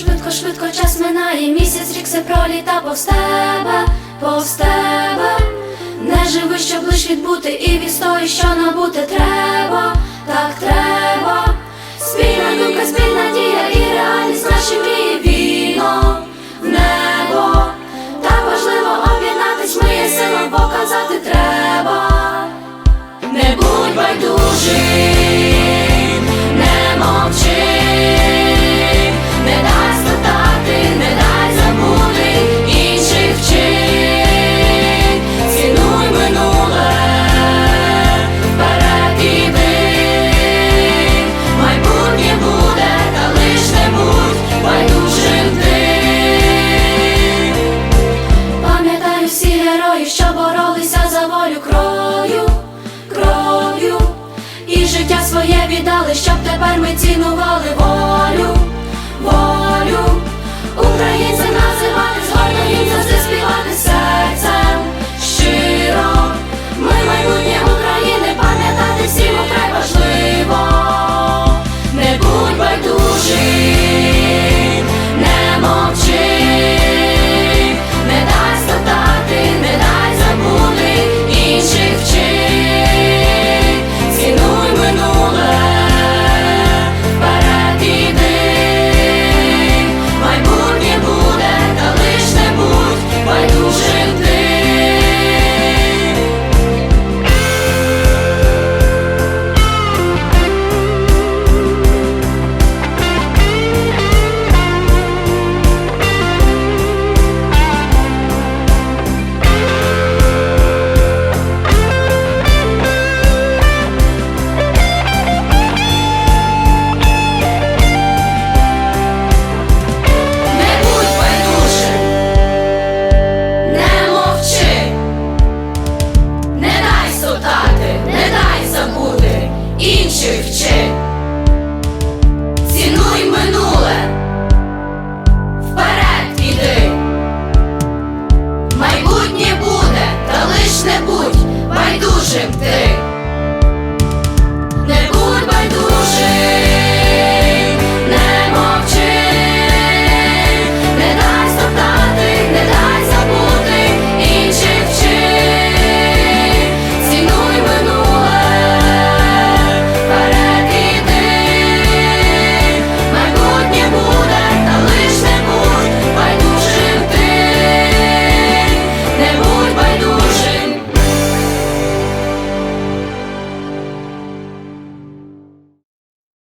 швидко швидко час минає, місяць рік все проліта повз тебе, повз тебе. Не живи, щоб лиш відбути, і відстої, що набути треба, так треба. Спільна думка, спільна дія і реальність наші мрії вільно в небо. Так важливо об'єднатись, ми є сила показати треба. Не будь байдужим, віддали, щоб тепер ми цінували Chick, chick.